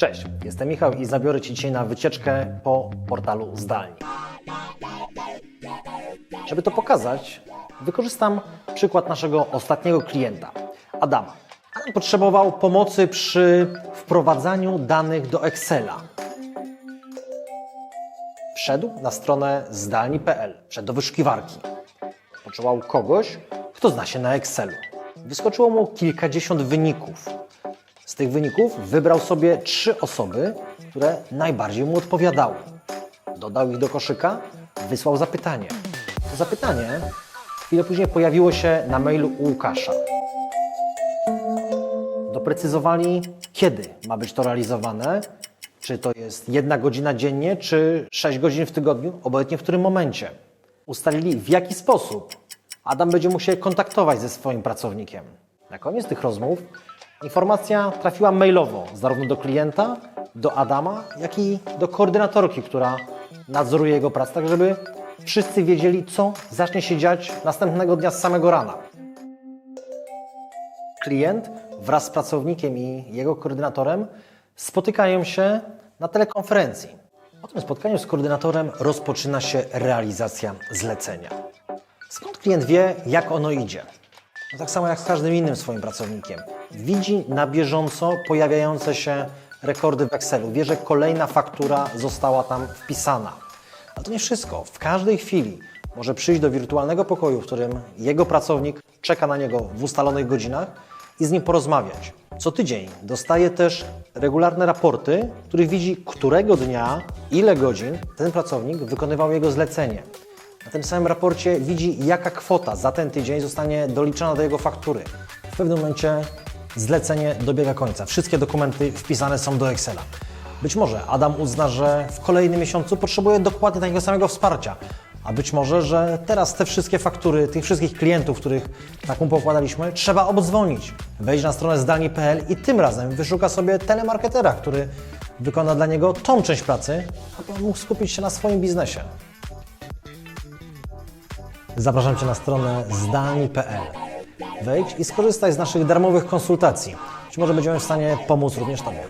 Cześć, jestem Michał i zabiorę Cię dzisiaj na wycieczkę po portalu Zdalni. Żeby to pokazać, wykorzystam przykład naszego ostatniego klienta, Adama. Adam potrzebował pomocy przy wprowadzaniu danych do Excela. Wszedł na stronę zdalni.pl, wszedł do wyszukiwarki. Potrzebował kogoś, kto zna się na Excelu. Wyskoczyło mu kilkadziesiąt wyników. Z tych wyników wybrał sobie trzy osoby, które najbardziej mu odpowiadały. Dodał ich do koszyka, wysłał zapytanie. To zapytanie chwilę później pojawiło się na mailu u Łukasza. Doprecyzowali, kiedy ma być to realizowane. Czy to jest jedna godzina dziennie, czy sześć godzin w tygodniu, obojętnie w którym momencie. Ustalili, w jaki sposób Adam będzie musiał kontaktować ze swoim pracownikiem. Na koniec tych rozmów informacja trafiła mailowo zarówno do klienta, do Adama, jak i do koordynatorki, która nadzoruje jego pracę, tak żeby wszyscy wiedzieli, co zacznie się dziać następnego dnia z samego rana. Klient wraz z pracownikiem i jego koordynatorem spotykają się na telekonferencji. Po tym spotkaniu z koordynatorem rozpoczyna się realizacja zlecenia. Skąd klient wie, jak ono idzie? No tak samo jak z każdym innym swoim pracownikiem. Widzi na bieżąco pojawiające się rekordy w Excelu. Wie, że kolejna faktura została tam wpisana. Ale to nie wszystko. W każdej chwili może przyjść do wirtualnego pokoju, w którym jego pracownik czeka na niego w ustalonych godzinach i z nim porozmawiać. Co tydzień dostaje też regularne raporty, w których widzi, którego dnia, ile godzin ten pracownik wykonywał jego zlecenie. Na tym samym raporcie widzi, jaka kwota za ten tydzień zostanie doliczona do jego faktury. W pewnym momencie zlecenie dobiega końca. Wszystkie dokumenty wpisane są do Excela. Być może Adam uzna, że w kolejnym miesiącu potrzebuje dokładnie takiego samego wsparcia. A być może, że teraz te wszystkie faktury, tych wszystkich klientów, których tak mu pokładaliśmy, trzeba obdzwonić. Wejść na stronę zdalni.pl i tym razem wyszuka sobie telemarketera, który wykona dla niego tą część pracy, aby mógł skupić się na swoim biznesie. Zapraszam Cię na stronę zdalni.pl. Wejdź i skorzystaj z naszych darmowych konsultacji. Być może będziemy w stanie pomóc również Tobie.